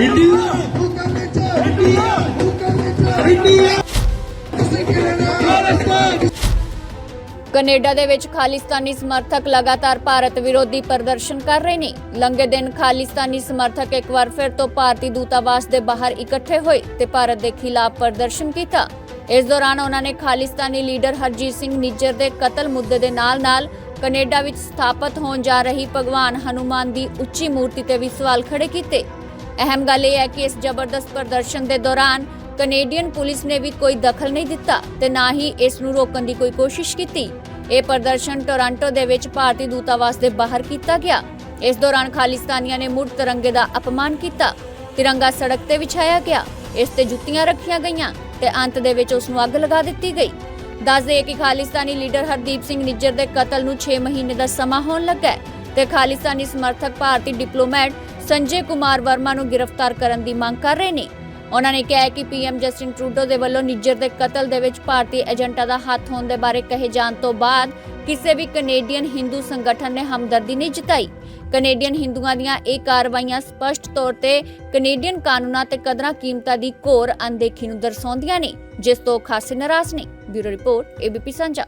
India India India Canada ਦੇ ਵਿੱਚ ਖਾਲਿਸਤਾਨੀ ਸਮਰਥਕ ਲਗਾਤਾਰ ਭਾਰਤ ਵਿਰੋਧੀ ਪ੍ਰਦਰਸ਼ਨ ਕਰ ਰਹੇ ਨੇ। ਲੰਘੇ ਦਿਨ ਖਾਲਿਸਤਾਨੀ ਸਮਰਥਕ ਇੱਕ ਵਾਰ ਫਿਰ ਤੋਂ ਭਾਰਤੀ ਦੂਤਾਵਾਸ ਦੇ ਬਾਹਰ ਇਕੱਠੇ ਹੋਏ ਤੇ ਭਾਰਤ ਦੇ ਖਿਲਾਫ ਪ੍ਰਦਰਸ਼ਨ ਕੀਤਾ। ਇਸ ਦੌਰਾਨ ਉਹਨਾਂ ਨੇ ਖਾਲਿਸਤਾਨੀ ਲੀਡਰ ਹਰਜੀਤ ਸਿੰਘ ਨਿੱਜਰ ਦੇ ਕਤਲ ਮੁੱਦੇ ਦੇ ਨਾਲ-ਨਾਲ ਕੈਨੇਡਾ ਵਿੱਚ ਸਥਾਪਿਤ ਹੋਣ ਜਾ ਰਹੀ ਭਗਵਾਨ ਹਨੂਮਾਨ ਦੀ ਉੱਚੀ ਮੂਰਤੀ ਤੇ ਵੀ ਸਵਾਲ ਖੜੇ ਕੀਤੇ। ਅਹਿਮ ਗੱਲ ਇਹ ਹੈ ਕਿ ਇਸ ਜ਼ਬਰਦਸਤ ਪ੍ਰਦਰਸ਼ਨ ਦੇ ਦੌਰਾਨ ਕੈਨੇਡੀਅਨ ਪੁਲਿਸ ਨੇ ਵੀ ਕੋਈ ਦਖਲ ਨਹੀਂ ਦਿੱਤਾ ਤੇ ਨਾ ਹੀ ਇਸ ਨੂੰ ਰੋਕਣ ਦੀ ਕੋਈ ਕੋਸ਼ਿਸ਼ ਕੀਤੀ। ਇਹ ਪ੍ਰਦਰਸ਼ਨ ਟੋਰਾਂਟੋ ਦੇ ਵਿੱਚ ਭਾਰਤੀ ਦੂਤਾਵਾਸ ਦੇ ਬਾਹਰ ਕੀਤਾ ਗਿਆ। ਇਸ ਦੌਰਾਨ ਖਾਲਿਸਤਾਨੀਆਂ ਨੇ ਮੁੜ ਤਿਰੰਗੇ ਦਾ ਅਪਮਾਨ ਕੀਤਾ। ਤਿਰੰਗਾ ਸੜਕ ਤੇ ਵਿਛਾਇਆ ਗਿਆ। ਇਸ ਤੇ ਜੁੱਤੀਆਂ ਰੱਖੀਆਂ ਗਈਆਂ ਤੇ ਅੰਤ ਦੇ ਵਿੱਚ ਉਸ ਨੂੰ ਅੱਗ ਲਗਾ ਦਿੱਤੀ ਗਈ। ਦੱਸ ਦਈਏ ਕਿ ਖਾਲਿਸਤਾਨੀ ਲੀਡਰ ਹਰਦੀਪ ਸਿੰਘ ਨਿੱਜਰ ਦੇ ਕਤਲ ਨੂੰ 6 ਮਹੀਨੇ ਦਾ ਸਮਾਂ ਹੋਣ ਲੱਗਾ ਤੇ ਖਾਲਿਸਤਾਨੀ ਸਮਰਥਕ ਭਾਰਤੀ ਡਿਪਲੋਮੈਟ ਸੰਜੇ ਕੁਮਾਰ ਵਰਮਾ ਨੂੰ ਗ੍ਰਿਫਤਾਰ ਕਰਨ ਦੀ ਮੰਗ ਕਰ ਰਹੇ ਨੇ। ਉਹਨਾਂ ਨੇ ਕਿਹਾ ਕਿ ਪੀਐਮ ਜਸਟਿਨ ਟਰੂਡੋ ਦੇ ਵੱਲੋਂ ਨਿੱਜਰ ਦੇ ਕਤਲ ਦੇ ਵਿੱਚ ਭਾਰਤੀ ਏਜੰਟਾਂ ਦਾ ਹੱਥ ਹੋਣ ਦੇ ਬਾਰੇ ਕਹੇ ਜਾਣ ਤੋਂ ਬਾਅਦ ਕਿਸੇ ਵੀ ਕੈਨੇਡੀਅਨ ਹਿੰਦੂ ਸੰਗਠਨ ਨੇ ਹਮਦਰਦੀ ਨਹੀਂ ਜਤਾਈ। ਕੈਨੇਡੀਅਨ ਹਿੰਦੂਆਂ ਦੀਆਂ ਇਹ ਕਾਰਵਾਈਆਂ ਸਪਸ਼ਟ ਤੌਰ ਤੇ ਕੈਨੇਡੀਅਨ ਕਾਨੂੰਨਾਂ ਤੇ ਕਦਰਾਂ ਕੀਮਤਾਂ ਦੀ ਘੋਰ ਅਣਦੇਖੀ ਨੂੰ ਦਰਸਾਉਂਦੀਆਂ ਨੇ, ਜਿਸ ਤੋਂ ਖਾਸੇ ਨਾਰਾਜ਼ ਨੇ। ਬਿਊਰੋ ਰਿਪੋਰਟ, ਏਬੀਪੀ ਸਾਂਝਾ।